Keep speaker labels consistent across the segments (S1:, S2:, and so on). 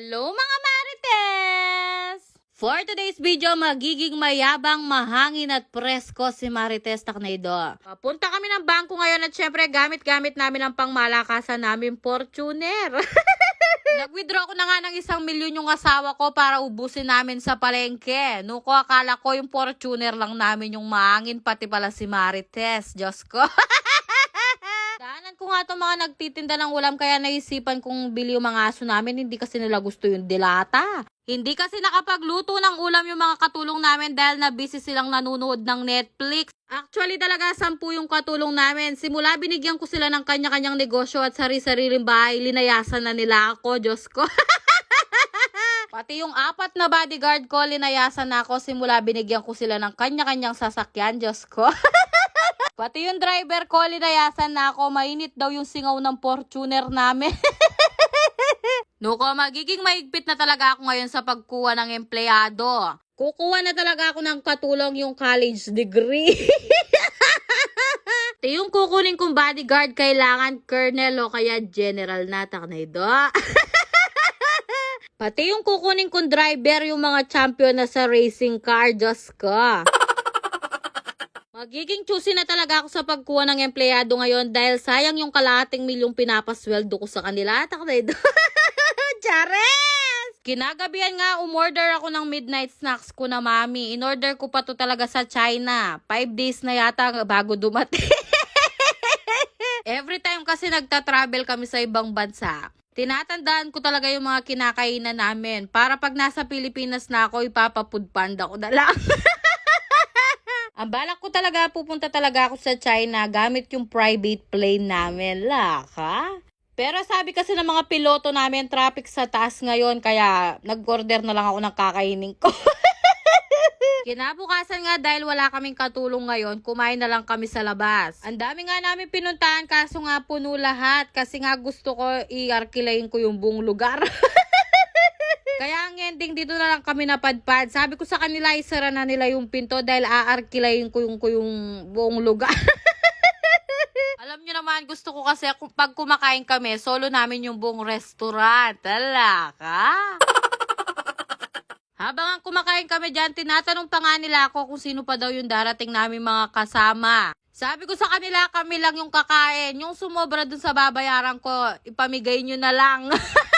S1: Hello mga Marites! For today's video, magiging mayabang, mahangin at presko si Marites Taknaido. Papunta kami ng bangko ngayon at syempre gamit-gamit namin ang pangmalakasan namin Fortuner. Nag-withdraw ko na nga ng isang milyon yung asawa ko para ubusin namin sa palengke. Nuko, akala ko yung Fortuner lang namin yung mahangin, pati pala si Marites. Diyos ko. Nga itong mga nagtitinda ng ulam kaya naisipan kong bili yung mga aso namin. Hindi kasi nila gusto yung dilata. Hindi kasi nakapagluto ng ulam yung mga katulong namin dahil na busy silang nanonood ng Netflix. Actually talaga sampu yung katulong namin. Simula binigyan ko sila ng kanya-kanyang negosyo at sari-sariling bahay. Linayasan na nila ako, Diyos ko. Pati yung apat na bodyguard ko, linayasan na ako simula binigyan ko sila ng kanya-kanyang sasakyan, Diyos ko. Pati yung driver ko, linayasan na ako. Mainit daw yung singaw ng Fortuner namin. Nuko, magiging maigpit na talaga ako ngayon sa pagkuha ng empleyado. Kukuha na talaga ako ng katulong yung college degree. Ito yung kukunin kong bodyguard, kailangan colonel o kaya general na taknaydo. Pati yung kukunin kong driver, yung mga champion na sa racing car, Diyos ko. Magiging choosy na talaga ako sa pagkuha ng empleyado ngayon dahil sayang yung kalahating milyong pinapasweldo ko sa kanila. Taknay do. Chares! Kinagabihan nga, umorder ako ng midnight snacks ko na mami. In-order ko pa to talaga sa China. Five days na yata bago dumating. Every time kasi nagta-travel kami sa ibang bansa, tinatandaan ko talaga yung mga kinakainan namin. Para pag nasa Pilipinas na ako, ipapafood panda ko na lang. Ang balak ko talaga, pupunta talaga ako sa China gamit yung private plane namin. Laka. Pero sabi kasi ng mga piloto namin, traffic sa taas ngayon, kaya nag-order na lang ako ng kakainin ko. Kinabukasan nga dahil wala kaming katulong ngayon, kumain na lang kami sa labas. Ang dami nga namin pinuntahan kaso nga puno lahat kasi nga gusto ko i-arkilayin ko yung buong lugar. Ending dito na lang kami napadpad. Sabi ko sa kanila isara na nila yung pinto dahil aarkilayin ko yung, ko yung buong lugar. Alam nyo naman, gusto ko kasi pag kumakain kami, solo namin yung buong restaurant. Tala ka? Habang ang kumakain kami dyan, tinatanong pa nga nila ako kung sino pa daw yung darating namin mga kasama. Sabi ko sa kanila, kami lang yung kakain. Yung sumobra dun sa babayaran ko, ipamigay nyo na lang.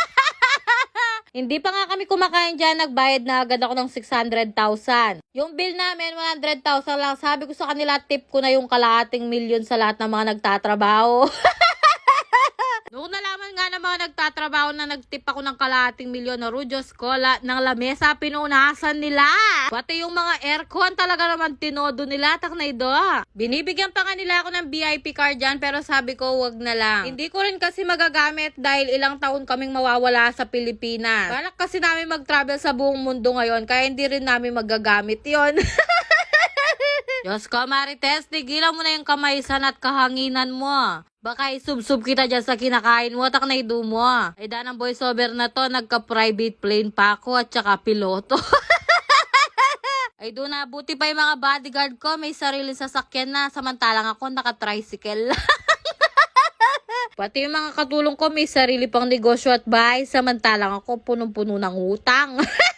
S1: Hindi pa nga kami kumakain dyan, nagbayad na agad ako ng 600,000. Yung bill namin, 100,000 lang. Sabi ko sa kanila, tip ko na yung kalahating milyon sa lahat ng mga nagtatrabaho. Noong nalaman nga ng mga nagtatrabaho na nagtip ako ng kalahating milyon na Rujos ko, la, ng lamesa, pinunasan nila. Pati yung mga aircon talaga naman tinodo nila, taknay do. Binibigyan pa nga nila ako ng VIP card dyan, pero sabi ko, wag na lang. Hindi ko rin kasi magagamit dahil ilang taon kaming mawawala sa Pilipinas. Balak kasi namin mag-travel sa buong mundo ngayon, kaya hindi rin namin magagamit yon. Diyos ko, Marites, tigilan mo na yung kamaisan at kahanginan mo. Baka isubsub kita dyan sa kinakain mo, tak na mo. Ay danang voiceover na to, nagka-private plane pa ako at saka piloto. Ay doon na, buti pa yung mga bodyguard ko, may sariling sasakyan na, samantalang ako naka-tricycle lang. Pati yung mga katulong ko, may sarili pang negosyo at bahay, samantalang ako punong-puno ng utang.